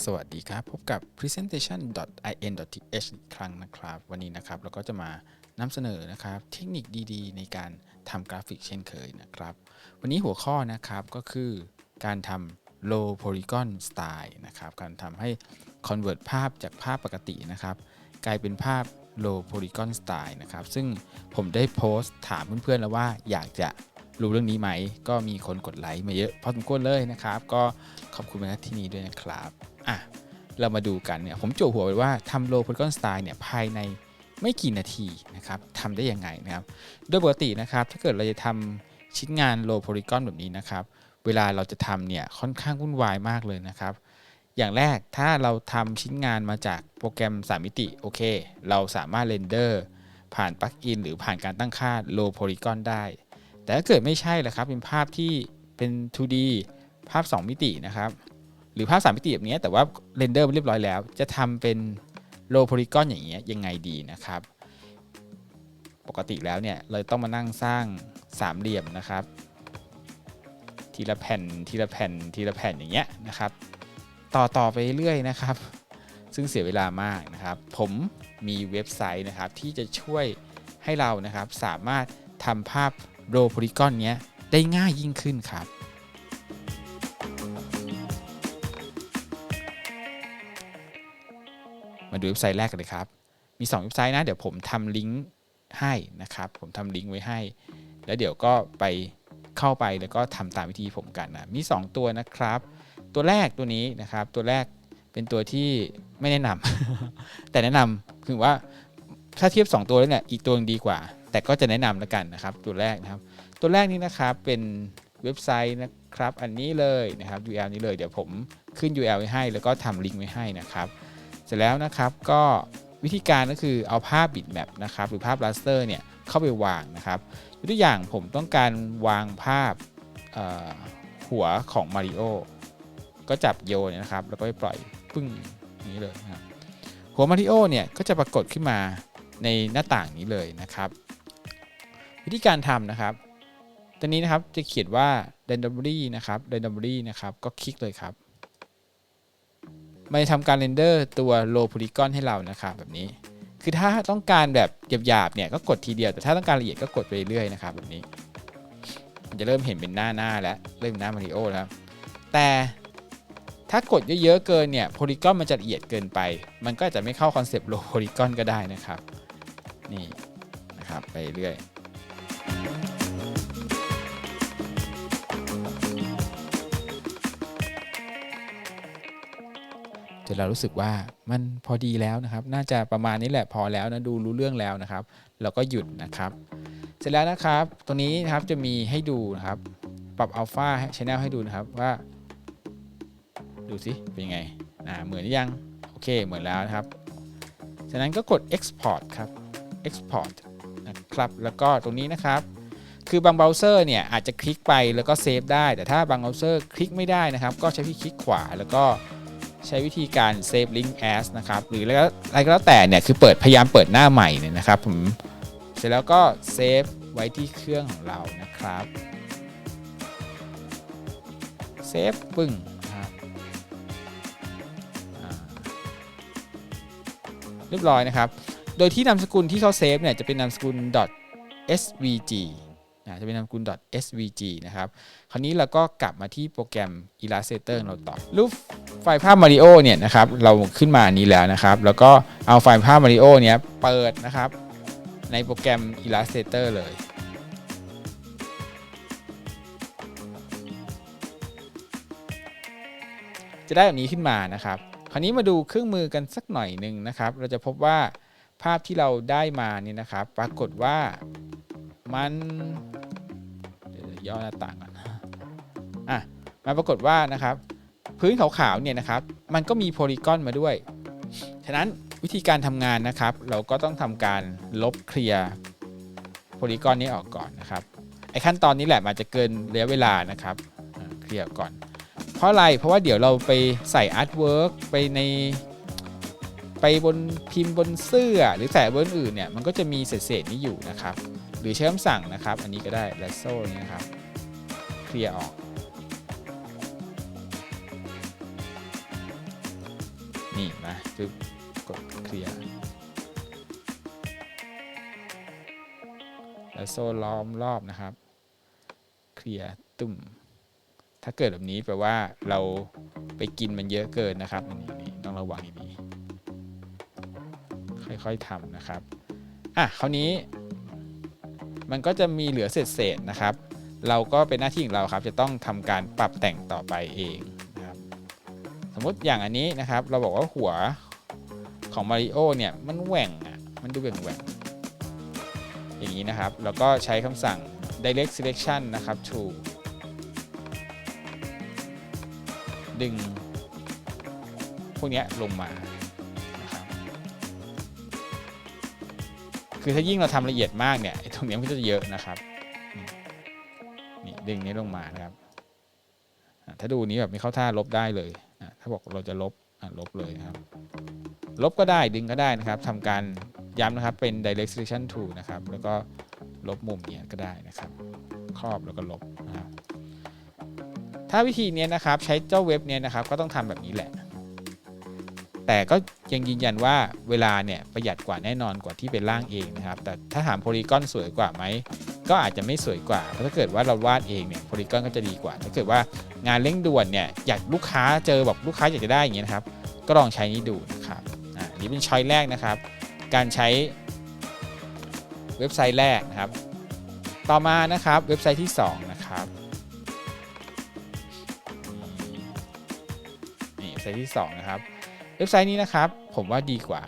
สวัสดีครับ พบกับ presentation.in.th อีกครั้งนะครับ วันนี้นะครับเราก็จะมานำเสนอนะครับ เทคนิคดีๆ ในการทำกราฟิกเช่นเคยนะครับ วันนี้หัวข้อนะครับก็คือการทำ low polygon style นะครับ การทำให้ convert ภาพจากภาพปกตินะครับ กลายเป็นภาพ low polygon style นะครับ ซึ่งผมได้โพสต์ถามเพื่อนๆแล้วว่าอยากจะรู้เรื่องนี้ไหม ก็มีคนกดไลค์มาเยอะพอสมควรเลยนะครับ ก็ขอบคุณมาณที่นี้ด้วยนะครับ เรามาดูกันเนี่ยผมโจหัวไว้ว่าทำ low polygon style เนี่ยภายในไม่กี่นาทีนะครับทำได้ยังไงนะครับ โดยปกตินะครับถ้าเกิดเราจะทำชิ้นงาน low polygon แบบนี้นะครับเวลาเราจะทำเนี่ยค่อนข้างวุ่นวายมากเลยนะครับอย่างแรกถ้าเราทำชิ้นงานมาจากโปรแกรม 3 มิติโอเค เราสามารถเรนเดอร์ผ่านปลั๊กอินหรือผ่านการตั้งค่า low polygon ได้ แต่ถ้าเกิดไม่ใช่ละครับเป็นภาพที่เป็น 2D ภาพ 2 มิตินะครับ หรือภาพ3มิติแบบนี้แต่ว่าเรนเดอร์เรียบร้อยแล้ว จะทำเป็น low polygon อย่างเงี้ยยังไงดีนะครับ ปกติแล้วเนี่ยเราต้องมานั่งสร้างสามเหลี่ยมนะครับ ทีละแผ่นทีละแผ่นทีละแผ่นอย่างเงี้ยนะครับ ต่อต่อไปเรื่อยนะครับ ซึ่งเสียเวลามากนะครับ ผมมีเว็บไซต์นะครับที่จะช่วยให้เรานะครับสามารถทำภาพโรโพลิกอนเนี้ยได้ง่ายยิ่งขึ้นครับ มาดูเว็บไซต์แรกกันเลยครับ มี 2 เว็บไซต์นะ เดี๋ยวผมทำลิงก์ให้นะครับ ผมทำลิงก์ไว้ให้ แล้วเดี๋ยวก็ไปเข้าไปแล้วก็ทำตามวิธีผมกันนะ มี 2 ตัวนะครับ ตัวแรกตัวนี้นะครับ ตัวแรกเป็นตัวที่ไม่แนะนำแต่แนะนำคือว่าถ้าเทียบ 2 ตัวแล้วเนี่ยอีกตัวนึงดีกว่า แต่ก็จะแนะนำแล้วกันนะครับ ตัวแรกนะครับ ตัวแรกนี้นะครับเป็นเว็บไซต์นะครับ อันนี้เลยนะครับ URL นี้เลย เดี๋ยวผมขึ้น URL ไว้ให้ แล้วก็ทำลิงก์ไว้ให้นะครับ ร็จแล้วนะครับก็วิธีการก็คือเอาภาพบิตแมปนะครับหรือภาพ raster เนี่ยเข้าไปวางนะครับยกตัวอย่างผมต้องการวางภาพหัวของมาริโอก็จับโยนนะครับ แล้วก็ไปปล่อยปึ้งอย่างนี้เลยนะครับหัวมาริโอเนี่ยก็จะปรากฏขึ้นมาในหน้าต่างนี้เลยนะครับ วิธีการทำนะครับตัวนี้นะครับจะเขียนว่า randomly นะครับ randomly นะครับก็คลิกเลยครับ มันจะทำการเรนเดอร์ตัว low polygon ให้เรานะครับแบบนี้ คือถ้าต้องการแบบหยาบๆเนี่ยก็กดทีเดียว แต่ถ้าต้องการละเอียดก็กดไปเรื่อยๆนะครับแบบนี้ มันจะเริ่มเห็นเป็นหน้าหน้าแล้ว เริ่มนหน้ามาริโอแล้ว แต่ถ้ากดเยอะๆเกินเนี่ย polygon มันจะละเอียดเกินไป มันก็จะไม่เข้าคอนเซปต์ low polygon ก็ได้นะครับ นี่นะครับไปเรื่อย จนเรารู้สึกว่ามันพอดีแล้วนะครับ น่าจะประมาณนี้แหละพอแล้วนะดูรู้เรื่องแล้วนะครับ เราก็หยุดนะครับ เสร็จแล้วนะครับ ตรงนี้นะครับจะมีให้ดูนะครับ ปรับอัลฟาชแนลให้ดูนะครับว่า ดูสิเป็นยังไงอ่าเหมือนยังโอเคเหมือนแล้วนะครับจากนั้นก็กด export ครับ export นะครับ แล้วก็ตรงนี้นะครับ คือบางเบราว์เซอร์เนี่ยอาจจะคลิกไปแล้วก็เซฟได้ แต่ถ้าบางเบราว์เซอร์คลิกไม่ได้นะครับ ก็ใช้ที่คลิกขวาแล้วก็ ใช้วิธีการ save link as นะครับหรืออะไรก็แล้วแต่เนี่ยคือเปิดพยายามเปิดหน้าใหม่เนี่ยนะครับผมเสร็จแล้วก็เซฟไว้ที่เครื่องของเรานะครับเซฟปึ้งนะครับเรียบร้อยนะครับ โดยที่นามสกุลที่เขาเซฟเนี่ยจะเป็นนามสกุล .svg นะจะเป็นนามสกุล .svg นะครับ คราวนี้เราก็กลับมาที่โปรแกรม Illustrator เราต่อ รูปไฟล์ภาพมาริโอเนี่ยนะครับ เราขึ้นมาอันนี้แล้วนะครับ แล้วก็เอาไฟล์ภาพมาริโอเนี้ยเปิดนะครับ ในโปรแกรม Illustrator เลยจะได้แบบนี้ขึ้นมานะครับ คราวนี้มาดูเครื่องมือกันสักหน่อยหนึ่งนะครับ เราจะพบว่าภาพที่เราได้มาเนี่ยนะครับ ปรากฏว่ามัน ย่อหน้าต่างก่อนอะมาปรากฏว่านะครับ พื้นขาวๆเนี่ยนะครับ มันก็มีโพลีกอนมาด้วย ฉะนั้นวิธีการทำงานนะครับ เราก็ต้องทำการลบเคลียร์โพลีกอนนี้ออกก่อนนะครับไอ้ขั้นตอนนี้แหละมันจะเกินระยะเวลานะครับเคลียร์ก่อน เพราะอะไรเพราะว่าเดี๋ยวเราไปใส่อาร์ตเวิร์กไปในไปบนพิมพ์บนเสื้อหรือใส่บนอื่นเนี่ยมันก็จะมีเศษๆนี้อยู่นะครับ หรือใช้คำสั่งนะครับ อันนี้ก็ได้แลโซ่นี้นะครับเคลียร์ออกนี่นะคือกดเคลียร์แล้วโซ่ล้อมรอบนะครับเคลียร์ตุ่มถ้าเกิดแบบนี้แปลว่าเราไปกินมันเยอะเกินนะครับอันนี้ต้องระวังดีๆค่อยๆทำนะครับ อะ คราวนี้ มันก็จะมีเหลือเศษๆนะครับ เราก็เป็นหน้าที่ของเราครับจะต้องทำการปรับแต่งต่อไปเองนะครับสมมติอย่างอันนี้นะครับ เราบอกว่าหัวของมาริโอเนี่ยมันแหว่งอะมันดูแหว่งแหว่งอย่างนี้นะครับ แล้วก็ใช้คำสั่ง direct selection นะครับ to ดึง พวกนี้ลงมา คือถ้ายิ่งเราทำละเอียดมากเนี่ยตรงนี้มันก็จะเยอะนะครับนี่ดึงนี้ลงมานะครับ ถ้าดูนี้แบบไม่เข้าท่าลบได้เลย ถ้าบอกเราจะลบะลบเลยนะครับ ลบก็ได้ดึงก็ได้นะครับทำการย้ำนะครับเป็น direct selection tool นะครับ แล้วก็ลบมุมเนี้ยก็ได้นะครับ ครอบแล้วก็ลบนะครับถ้าวิธีนี้นะครับใช้เจ้าเว็บเนี้ยนะครับก็ต้องทำแบบนี้แหละ แต่ก็ยังยืนยันว่าเวลาเนี่ยประหยัดกว่าแน่นอนกว่าที่เป็นร่างเองนะครับ แต่ถ้าถามโพลีกอนสวยกว่าไหมก็อาจจะไม่สวยกว่าเพราะถ้าเกิดว่าเราวาดเองเนี่ยโพลีกอนก็จะดีกว่า ถ้าเกิดว่างานเร่งด่วนเนี่ยอยากลูกค้าเจอบอกลูกค้าอยากจะได้อย่างเงี้ยนะครับ ก็ลองใช้นี้ดูนะครับอ่านนี้เป็นช้อยแรกนะครับ การใช้เว็บไซต์แรกนะครับ ต่อมานะครับเว็บไซต์ที่ 2 นะครับนี่เว็บไซต์ที่ 2 นะครับ ว็บไซต์นี้นะครับ ผมว่าดีกว่า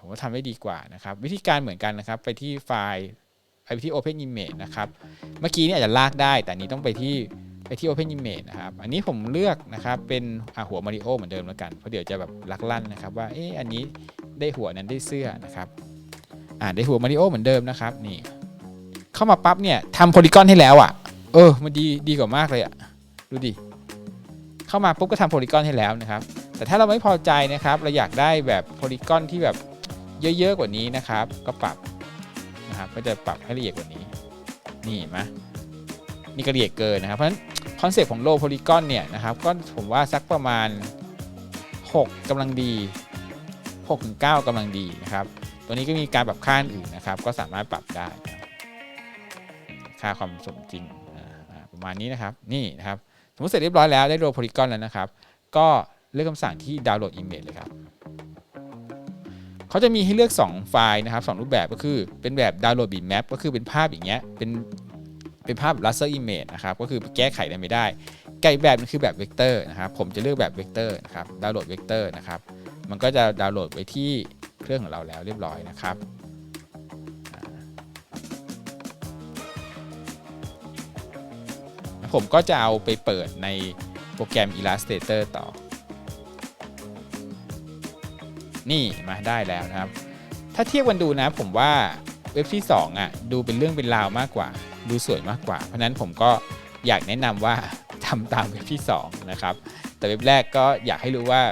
ผมว่าทำได้ดีกว่านะครับ วิธีการเหมือนกันนะครับ ไปที่ไฟล์ไปที่ Open Image นะครับ เมื่อกี้นี่อาจจะลากได้ แต่นี้ต้องไปที่ไปที่ Open Image นะครับ อันนี้ผมเลือกนะครับเป็นหัวมาริโอเหมือนเดิมแล้วกัน เพราะเดี๋ยวจะแบบลักลั่นนะครับว่า เอ๊ะ อันนี้ได้หัวนั้นได้เสื้อนะครับ อ่าได้หัวมาริโอเหมือนเดิมนะครับ นี่ เข้ามาปั๊บเนี่ยทำโพลีกอนให้แล้วอะ เออ มันดีดีกว่ามากเลยอะ ดูดิ เข้ามาปุ๊บก็ทำโพลีกอนให้แล้วนะครับ แต่ถ้าเราไม่พอใจนะครับ เราอยากได้แบบโพลีกอนที่แบบเยอะๆกว่านี้นะครับ ก็ปรับนะครับก็จะปรับให้ละเอียดกว่านี้ นี่เห็นไหมนี่ก็ละเอียดเกินนะครับ เพราะฉะนั้นคอนเซปต์ของโลโพลีกอนเนี่ยนะครับ ก็ผมว่าสักประมาณ 6กำลังดี6ถึง9กำลังดีนะครับ ตัวนี้ก็มีการปรับค่าอื่นนะครับ ก็สามารถปรับได้ ค่าความสมจริงประมาณนี้นะครับ นี่นะครับ สมมติเสร็จเรียบร้อยแล้วได้โรโพลีกอนแล้วนะครับ ก็ เลือกคำสั่งที่ดาวน์โหลด Image เลยครับเขาจะมีให้เลือก 2 ไฟล์นะครับ2รูปแบบก็คือเป็นแบบดาวน์โหลดบีแมปก็คือเป็นภาพอย่างเงี้ยเป็นเป็นภาพ raster image นะครับก็คือแก้ไขได้ไม่ได้กับอีกแบบนึงคือแบบเวกเตอร์นะครับผมจะเลือกแบบเวกเตอร์นะครับดาวน์โหลดเวกเตอร์นะครับมันก็จะดาวน์โหลดไว้ที่เครื่องของเราแล้วเรียบร้อยนะครับผมก็จะเอาไปเปิดในโปรแกรม Illustrator ต่อ นี่มาได้แล้วนะครับ ถ้าเทียบกันดูนะผมว่าเว็บที่2อะดูเป็นเรื่องเป็นราวมากกว่า ดูสวยมากกว่า เพราะนั้นผมก็อยากแนะนำว่าทำตามเว็บที่2นะครับแต่เว็บแรกก็อยากให้รู้ว่า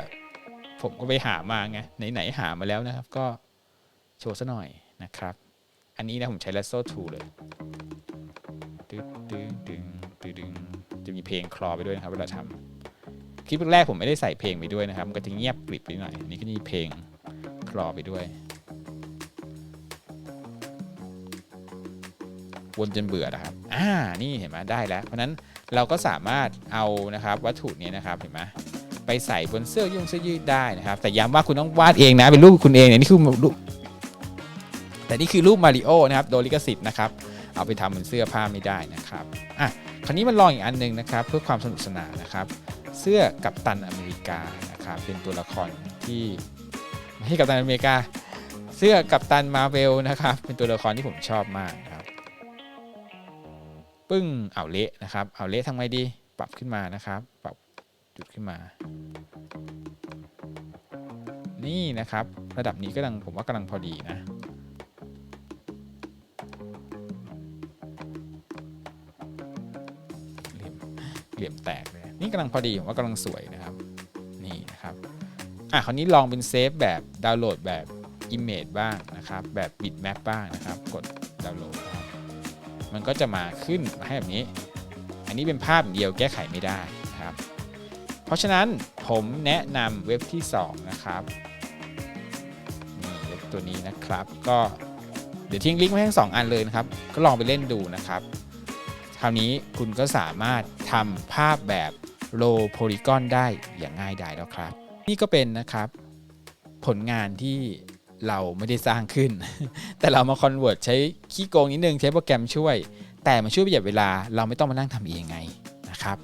ผมก็ไปหามาไงไหนๆหามาแล้วนะครับ ก็โชว์ซะหน่อยนะครับ อันนี้นะผมใช้ Lasso Tool เลยตึ๊ดตึ๊ดดึงตึ๊ดดึงจะมีเพลงคลอไปด้วยนะครับเวลาทำ คลิปแรกผมไม่ได้ใส่เพลงไปด้วยนะครับ มันก็จะเงียบกริบไปหน่อยนนี้ก็มีเพลงคลอไปด้วย วนจนเบื่อนะครับ อ่า นี่เห็นไหมได้แล้ว เพราะนั้นเราก็สามารถเอานะครับวัตถุนี้นะครับเห็นไหมไปใส่บนเสื้อยุ่งเสื้อยืดได้นะครับ แต่ย้ำว่าคุณต้องวาดเองนะเป็นรูปคุณเองเนี่ยนี่คือรูปแต่นี่คือรูปมาริโอนะครับโดลิขสิทธิ์นะครับเอาไปทำเป็นเสื้อผ้าไม่ได้นะครับอะคราวนี้มันลองอีกอันหนึงนะครับ เพื่อความสนุกสนานนะครับ เสื้อกัปตันอเมริกานะครับเป็นตัวละครที่ไม่ใช่กัปตันอเมริกา เสื้อกัปตันมาเวลนะครับเป็นตัวละครที่ผมชอบมากครับปึ้งเอาเละนะครับเอาเละทำไงดีปรับขึ้นมานะครับ ปรับจุดขึ้นมา นี่นะครับ ระดับนี้ก็กำลังผมว่ากำลังพอดีนะเหลี่ยมเหลี่ยมแตกเลย นี่กำลังพอดีผมว่ากำลังสวยนะครับนี่นะครับอะคราวนี้ลองเป็นเซฟแบบดาวน์โหลดแบบ Image บ้างนะครับ แบบ Bitmap บ้างนะครับ กดดาวน์โหลดครับมันก็จะมาขึ้นมาให้แบบนี้ อันนี้เป็นภาพเดียวแก้ไขไม่ได้นะครับ เพราะฉะนั้นผมแนะนำเว็บที่ 2 นะครับนี่เว็บตัวนี้นะครับ ก็เดี๋ยวทิ้งลิงก์ไว้ทั้งสองอันเลยนะครับ ก็ลองไปเล่นดูนะครับ คราวนี้คุณก็สามารถทำภาพแบบ low polygon ได้อย่างง่ายดายแล้วครับ นี่ก็เป็นนะครับ ผลงานที่เราไม่ได้สร้างขึ้น แต่เรามา convert ใช้ขี้โกงนิดนึงใช้โปรแกรมช่วย แต่มันช่วยประหยัดเวลาเราไม่ต้องมานั่งทำเองไงนะครับ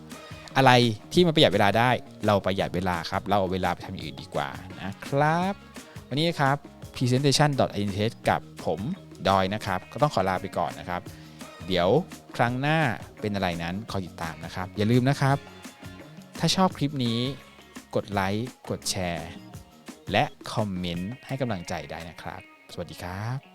อะไรที่มันประหยัดเวลาได้ เราประหยัดเวลาครับ เราเอาเวลาไปทำอย่างอื่นดีกว่านะครับ วันนี้นะครับ presentation.int กับผมดอยนะครับ ก็ต้องขอลาไปก่อนนะครับ เดี๋ยวครั้งหน้าเป็นอะไรนั้นคอยติดตามนะครับ อย่าลืมนะครับ ถ้าชอบคลิปนี้ กดไลค์ กดแชร์ และคอมเมนต์ให้กำลังใจได้นะครับ สวัสดีครับ